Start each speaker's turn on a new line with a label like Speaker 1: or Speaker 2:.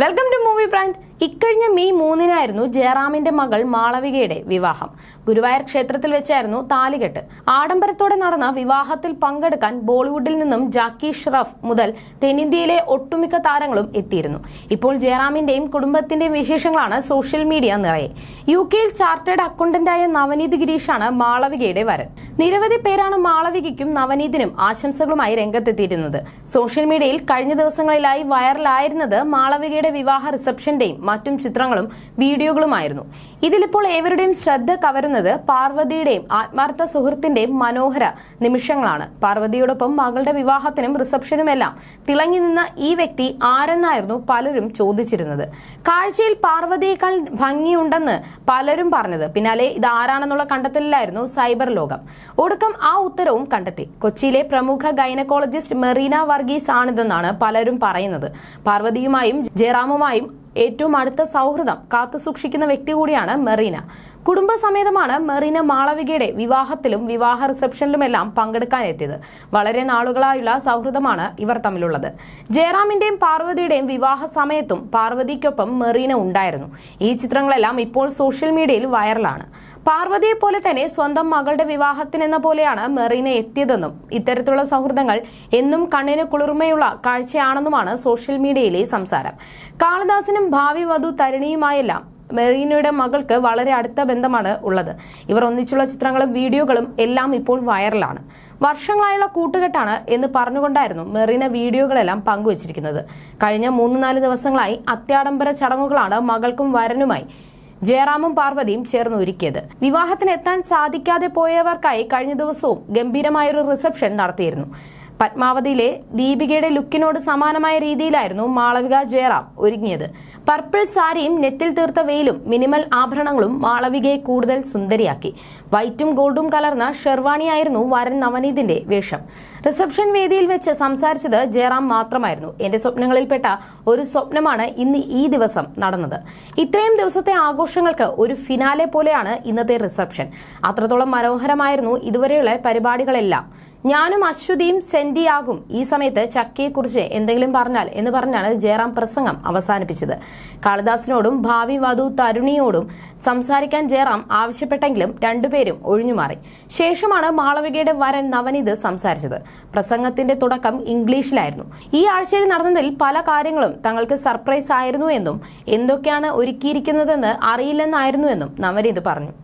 Speaker 1: Welcome to movie brand ഇക്കഴിഞ്ഞ May മൂന്നിനായിരുന്നു ജയറാമിന്റെ മകൾ മാളവികയുടെ വിവാഹം. ഗുരുവായൂർ ക്ഷേത്രത്തിൽ വെച്ചായിരുന്നു താലികെട്ട്. ആഡംബരത്തോടെ നടന്ന വിവാഹത്തിൽ പങ്കെടുക്കാൻ ബോളിവുഡിൽ നിന്നും ജാക്കി ഷ്റഫ് മുതൽ തെന്നിന്ത്യയിലെ ഒട്ടുമിക്ക താരങ്ങളും എത്തിയിരുന്നു. ഇപ്പോൾ ജയറാമിന്റെയും കുടുംബത്തിന്റെയും വിശേഷങ്ങളാണ് സോഷ്യൽ മീഡിയ നിറയെ. യു കെയിൽ ചാർട്ടേഡ് അക്കൗണ്ടന്റായ നവനീത് ഗിരീഷാണ് മാളവികയുടെ വരൻ. നിരവധി പേരാണ് മാളവികയ്ക്കും നവനീതിനും ആശംസകളുമായി രംഗത്തെത്തിയിരുന്നത്. സോഷ്യൽ മീഡിയയിൽ കഴിഞ്ഞ ദിവസങ്ങളിലായി വൈറലായിരുന്നത് മാളവികയുടെ വിവാഹ റിസപ്ഷന്റെയും മറ്റും ചിത്രങ്ങളും വീഡിയോകളുമായിരുന്നു. ഇതിലിപ്പോൾ ഏവരുടെയും ശ്രദ്ധ കവരുന്നത് പാർവതിയുടെയും ആത്മാർത്ഥ സുഹൃത്തിന്റെയും മനോഹര നിമിഷങ്ങളാണ്. പാർവതിയോടൊപ്പം മകളുടെ വിവാഹത്തിനും റിസപ്ഷനുമെല്ലാം തിളങ്ങി നിന്ന ഈ വ്യക്തി ആരെന്നായിരുന്നു പലരും ചോദിച്ചിരുന്നത്. കാഴ്ചയിൽ പാർവതിയേക്കാൾ ഭംഗിയുണ്ടെന്ന് പലരും പറഞ്ഞത്. പിന്നാലെ ഇത് ആരാണെന്നുള്ള കണ്ടെത്തലിലായിരുന്നു സൈബർ ലോകം. ഒടുക്കം ആ ഉത്തരവും കണ്ടെത്തി. കൊച്ചിയിലെ പ്രമുഖ ഗൈനക്കോളജിസ്റ്റ് മെറീന വർഗീസ് ആണിതെന്നാണ് പലരും പറയുന്നത്. പാർവതിയുമായും ജയറാമുമായും ഏറ്റവും അടുത്ത സൗഹൃദം കാത്തുസൂക്ഷിക്കുന്ന വ്യക്തി കൂടിയാണ് മെറീന. കുടുംബസമേതമാണ് മെറീന മാളവികയുടെ വിവാഹത്തിലും വിവാഹ റിസപ്ഷനിലുമെല്ലാം പങ്കെടുക്കാനെത്തിയത്. വളരെ നാളുകളായുള്ള സൗഹൃദമാണ് ഇവർ തമ്മിലുള്ളത്. ജയറാമിന്റെയും പാർവതിയുടെയും വിവാഹ സമയത്തും പാർവതിക്കൊപ്പം മെറീന ഉണ്ടായിരുന്നു. ഈ ചിത്രങ്ങളെല്ലാം ഇപ്പോൾ സോഷ്യൽ മീഡിയയിൽ വൈറലാണ്. പാർവതിയെ പോലെ തന്നെ സ്വന്തം മകളുടെ വിവാഹത്തിനെന്ന പോലെയാണ് മെറീന എത്തിയതെന്നും ഇത്തരത്തിലുള്ള സൗഹൃദങ്ങൾ എന്നും കണ്ണിന് കുളിർമയുള്ള കാഴ്ചയാണെന്നുമാണ് സോഷ്യൽ മീഡിയയിലെ സംസാരം. കാളിദാസനും ഭാവി വധു തരുണിയുമായെല്ലാം മെറീനയുടെ മകൾക്ക് വളരെ അടുത്ത ബന്ധമാണ് ഉള്ളത്. ഇവർ ഒന്നിച്ചുള്ള ചിത്രങ്ങളും വീഡിയോകളും എല്ലാം ഇപ്പോൾ വൈറലാണ്. വർഷങ്ങളായുള്ള കൂട്ടുകെട്ടാണ് എന്ന് പറഞ്ഞുകൊണ്ടായിരുന്നു മെറീന വീഡിയോകളെല്ലാം പങ്കുവച്ചിരിക്കുന്നത്. കഴിഞ്ഞ മൂന്ന് നാല് ദിവസങ്ങളായി അത്യാഡംബര ചടങ്ങുകളാണ് മകൾക്കും വരനുമായി ജയറാമും പാർവതിയും ചേർന്ന് ഒരുക്കിയത്. വിവാഹത്തിന് എത്താൻ സാധിക്കാതെ പോയവർക്കായി കഴിഞ്ഞ ദിവസവും ഗംഭീരമായൊരു റിസപ്ഷൻ നടത്തിയിരുന്നു. പത്മാവതിയിലെ ദീപികയുടെ ലുക്കിനോട് സമാനമായ രീതിയിലായിരുന്നു മാളവിക ജയറാം ഒരുങ്ങിയത്. പർപ്പിൾ സാരിയും നെറ്റിൽ തീർത്ത വെയിലും മിനിമൽ ആഭരണങ്ങളും മാളവികയെ കൂടുതൽ സുന്ദരിയാക്കി. വൈറ്റും ഗോൾഡും കലർന്ന ഷെർവാണിയായിരുന്നു വരൻ നവനീതിന്റെ വേഷം. റിസപ്ഷൻ വേദിയിൽ വെച്ച് സംസാരിച്ചത് ജയറാം മാത്രമായിരുന്നു. എന്റെ സ്വപ്നങ്ങളിൽപ്പെട്ട ഒരു സ്വപ്നമാണ് ഇന്ന് ഈ ദിവസം നടന്നത്. ഇത്രയും ദിവസത്തെ ആഘോഷങ്ങൾക്ക് ഒരു ഫിനാലെ പോലെയാണ് ഇന്നത്തെ റിസപ്ഷൻ. അത്രത്തോളം മനോഹരമായിരുന്നു ഇതുവരെയുള്ള പരിപാടികളെല്ലാം. ഞാനും അശ്വതിയും സെന്റിയാകും ഈ സമയത്ത് ചക്കയെക്കുറിച്ച് എന്തെങ്കിലും പറഞ്ഞാൽ എന്ന് പറഞ്ഞാണ് ജയറാം പ്രസംഗം അവസാനിപ്പിച്ചത്. കാളിദാസിനോടും ഭാവി വധു തരുണിയോടും സംസാരിക്കാൻ ജയറാം ആവശ്യപ്പെട്ടെങ്കിലും രണ്ടുപേരും ഒഴിഞ്ഞുമാറി. ശേഷമാണ് മാളവികയുടെ വരൻ നവനീത് സംസാരിച്ചത്. പ്രസംഗത്തിന്റെ തുടക്കം ഇംഗ്ലീഷിലായിരുന്നു. ഈ ആഴ്ചയിൽ നടന്നതിൽ പല കാര്യങ്ങളും തങ്ങൾക്ക് സർപ്രൈസ് ആയിരുന്നു എന്നും എന്തൊക്കെയാണ് ഒരുക്കിയിരിക്കുന്നതെന്ന് അറിയില്ലെന്നായിരുന്നുവെന്നും നവനീത് പറഞ്ഞു.